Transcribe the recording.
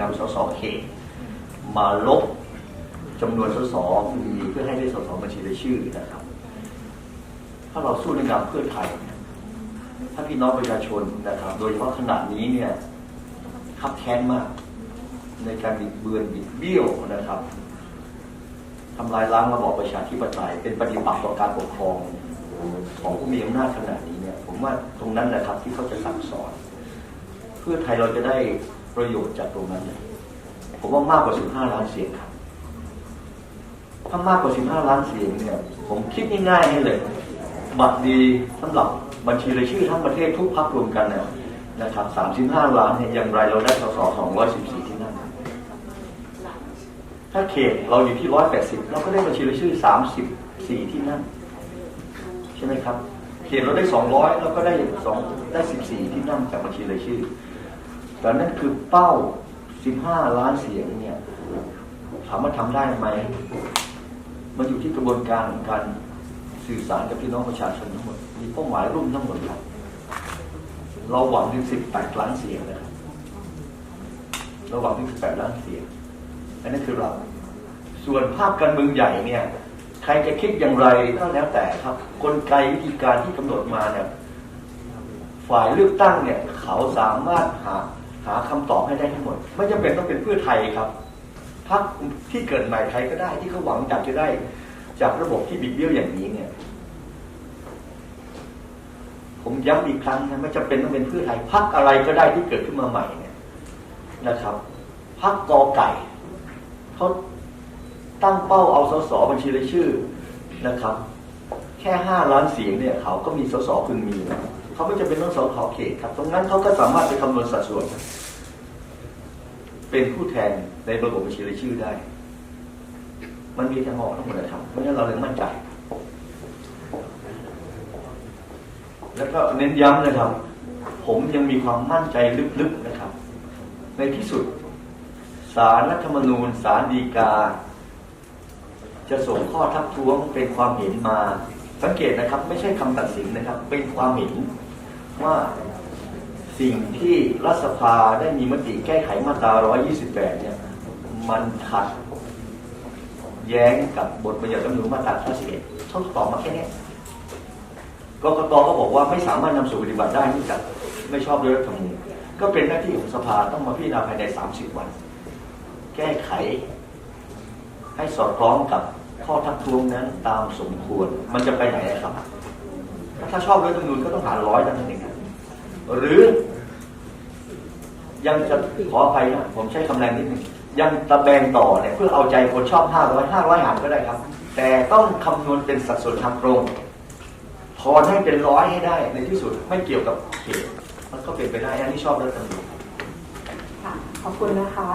นำสสเขตมาลบจำนวนสสมีเพื่อให้ได้สสบัญชีรายชื่อนะครับ ถ้าเราสู้ในนามเพื่อไทยเนี่ยถ้าพี่น้องประชาชนนะครับ โดยเฉพาะขณะนี้เนี่ยขับแค้นมาก ในการบิดเบือนบิดเบี้ยวนะครับทำลายล้างระบอบประชาธิปไตยเป็นปฏิปักษ์ต่อการปกครองของผู้มีอำนาจขนาดนี้เนี่ย ผมว่าตรงนั้นแหละครับที่เขาจะสั่งสอน เพื่อไทยเราจะได้ ประโยชน์จากตรงนั้นเนี่ยผมว่ามากกว่า 15 ล้านเสียงครับถ้ามากกว่า 15 ล้านเสียงเนี่ย ผมคิดง่ายๆให้เลย บัตรดีสำหรับบัญชีรายชื่อทั้งประเทศทุกพรรครวมกันเนี่ยนะครับ 35 ล้านเนี่ยอย่างไรเราได้สส214 ที่นั่งถ้าเขตเราอยู่ที่ 180 เราก็ได้บัญชีรายชื่อ 34 ที่นั่งใช่ไหมครับ เขตเราได้ 200 เราก็ได้2ได้ 14 ที่นั่งจากบัญชีรายชื่อ ต่นั่นคือเป้า 15 ล้านเสียงเนี่ยถามว่าทำได้ไหม มันอยู่ที่กระบวนการของการสื่อสารกับพี่น้องประชาชนทั้งหมด มีเป้าหมายร่วมทั้งหมดครับ เราหวังถึง 18 ล้านเสียงนะครับเราหวังถึง 18 ล้านเสียง อันนั้นคือเรา ส่วนภาพการเมืองใหญ่เนี่ยใครจะคิดอย่างไรก็แล้วแต่ครับ กลไกวิธีการที่กำหนดมาเนี่ย ฝ่ายเลือกตั้งเนี่ย เขาสามารถหา หาคำตอบให้ได้ทั้งหมด ไม่จำเป็นต้องเป็นเพื่อไทยครับพรรคที่เกิดใหม่ใครก็ได้ที่เขาหวังอยากจะได้ จากระบบที่บิดเบี้ยวอย่างนี้เนี่ย ผมย้ำอีกครั้งนะไม่จำเป็นต้องเป็นเพื่อไทยพรรคอะไรก็ได้ที่เกิดขึ้นมาใหม่เนี่ยนะครับพรรคกอไก่เขาตั้งเป้าเอาสสบัญชีรายชื่อนะครับ แค่ห้าล้านเสียงเนี่ย เขาก็มีสสพึงมีนะ เขาไม่จำเป็นต้องสสเขตครับ ตรงนั้นเขาก็สามารถไปคำนวณสัดส่วน เป็นผู้แทนในระบบบัญชีรายชื่อได้ มันมีทางออกทั้งหมดนะครับเพราะฉะนั้นเราเลยมั่นใจ แล้วก็เน้นย้ำนะครับ ผมยังมีความมั่นใจลึกๆนะครับ ในที่สุดสารรัฐธรรมนูญสารดีกา จะส่งข้อทักท้วงเป็นความเห็นมา สังเกตนะครับ ไม่ใช่คำตัดสินนะครับ เป็นความเห็น ว่าสิ่งที่รัฐสภาได้มีมติแก้ไขมาตรา 128 เนี่ย มันขัดแย้งกับบทบัญญัติรัฐธรรมนูญมาตรา91เขาตอบมาแค่นี้กกตก็บอกว่าไม่สามารถนำสู่ปฏิบัติได้เนื่องจากไม่ชอบด้วยรัฐธรรมนูญก็เป็นหน้าที่ของสภาต้องมาพิจารณาภายใน 30 วัน แก้ไข ให้สอดคล้องกับข้อทักท้วงนั้นตามสมควร มันจะไปไหนอะครับ ถ้าชอบด้วยรัฐธรรมนูญก็ต้องหาร้อยนั่นเองครับ หรือ ยังจะขออภัยนะผมใช้คำแรงนิดนึงยังตะแบงต่อเนี่ยเพื่อเอาใจคนชอบ500 500หารก็ได้ครับ แต่ต้องคำนวณเป็นสัดส่วนทางตรงทอนให้เป็นร้อยให้ได้ในที่สุดไม่เกี่ยวกับเขตมันก็เป็นไปได้อันนี้ชอบรัฐธรรมนูญค่ะขอบคุณนะคะ